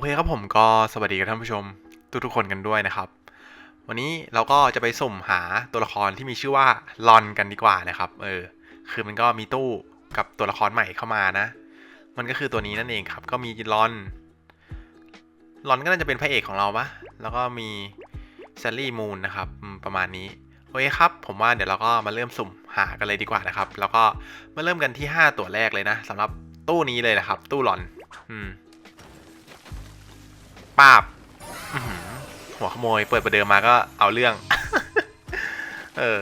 อเคครับผมก็สวัสดีกับท่านผู้ชมทุกๆคนกันด้วยนะครับ วันนี้เราก็จะไปสุ่มหาตัวละครที่มีชื่อว่าลอนกันดีกว่านะครับเออคือมันก็มีตู้กับตัวละครใหม่เข้ามานะ มันก็คือตัวนี้นั่นเองครับ ก็มีลอนลอนก็น่าจะเป็นพระเอกของเราปะแล้วก็มีแซลลี่มูนนะครับประมาณนี้โอเคครับ ผมว่าเดี๋ยวเราก็มาเริ่มสุ่มหากันเลยดีกว่านะครับ แล้วก็มาเริ่มกันที่ 5 ตัวแรกเลยนะสำหรับตู้นี้เลยนะครับ ตู้ลอน อืม ปาบหัวขโมยเปิดประเดิมมาก็เอาเรื่อง เออ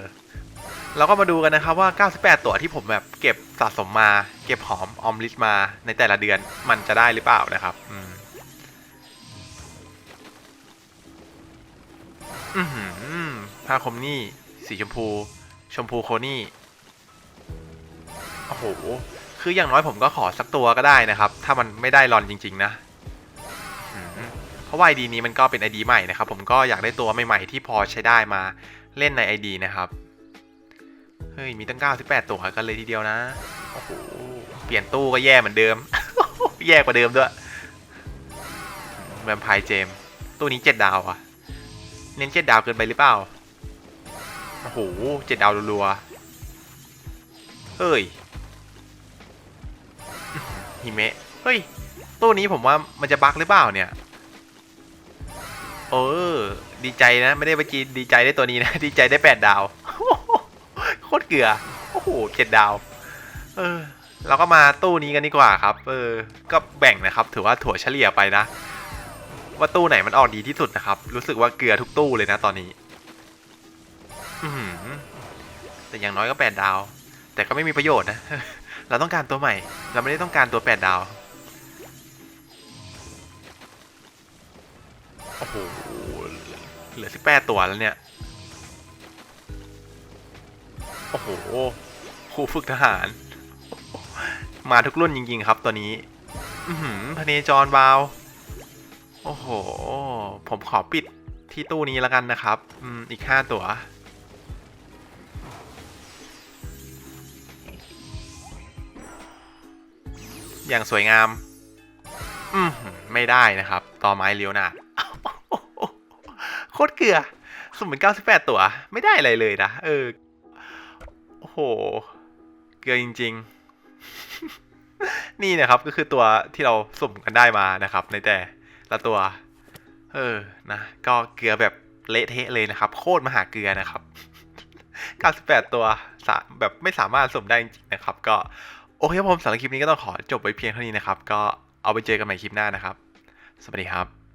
เราก็มาดูกันนะครับว่า 98 ตัวที่ผมแบบเก็บสะสมมา เก็บหอมออมลิสมาในแต่ละเดือนมันจะได้หรือเปล่านะครับ อืมผ้าคมนี่ สีชมพู ชมพูโคนี่ โอ้โห คืออย่างน้อยผมก็ขอสักตัวก็ได้นะครับ ถ้ามันไม่ได้รอนจริง ๆ นะ เพราะว่า ID นี้มันก็เป็น ID ใหม่นะครับ ผมก็อยากได้ตัวใหม่ๆที่พอใช้ได้มาเล่นใน ID นะครับ เฮ้ย มีตั้ง 98 ตัวกันเลยทีเดียวนะ โอ้โห เปลี่ยนตู้ก็แย่เหมือนเดิม แย่กว่าเดิมด้วย แวมไพร์เจม ตู้นี้ 7 ดาวอะเน้น 7 ดาวเกินไปหรือเปล่า โอ้โห 7 ดาวรัวๆ เฮ้ยหิเมะ เฮ้ย ตู้นี้ผมว่ามันจะบั๊กหรือเปล่าเนี่ย เออ ดีใจนะ ไม่ได้ไปจีนดีใจได้ตัวนี้นะ ดีใจได้แปดดาว โคตรเกลือ โอ้โหเจ็ดดาว เออ เราก็มาตู้นี้กันดีกว่าครับ เออ ก็แบ่งนะครับ ถือว่าถั่วเฉลี่ยไปนะ ว่าตู้ไหนมันออกดีที่สุดนะครับ รู้สึกว่าเกลือทุกตู้เลยนะตอนนี้ อือหือแต่อย่างน้อยก็แปดดาว แต่ก็ไม่มีประโยชน์นะ เราต้องการตัวใหม่ เราไม่ได้ต้องการตัวแปดดาว โอ้โห เหลือสิบแปดตัวแล้วเนี่ย โอ้โหครูฝึกทหาร มาทุกรุ่นจริงๆครับตัวนี้ อือหือพเนจรบาว โอ้โห ผมขอปิดที่ตู้นี้แล้วกันนะครับ อืม อีกห้าตัว อย่างสวยงาม อืม ไม่ได้นะครับ ต่อไม้เลี้ยวหนาด โคตรเกลือสุ่มเป็น98ตัว ไม่ได้อะไรเลยนะ เออ โอ้โห เกลือจริง ๆ นี่นะครับก็คือตัวที่เราสุ่มกันได้มานะครับ ในแต่ละตัว เออ นะ ก็เกลือแบบเละเทะเลยนะครับ โคตรมหาเกลือนะครับ 98 ตัวแบบไม่สามารถสุ่มได้จริงๆนะครับ ก็โอเคผมสำหรับคลิปนี้ก็ต้องขอจบไว้เพียงเท่านี้นะครับ ก็เอาไปเจอกันใหม่คลิปหน้านะครับ สวัสดีครับ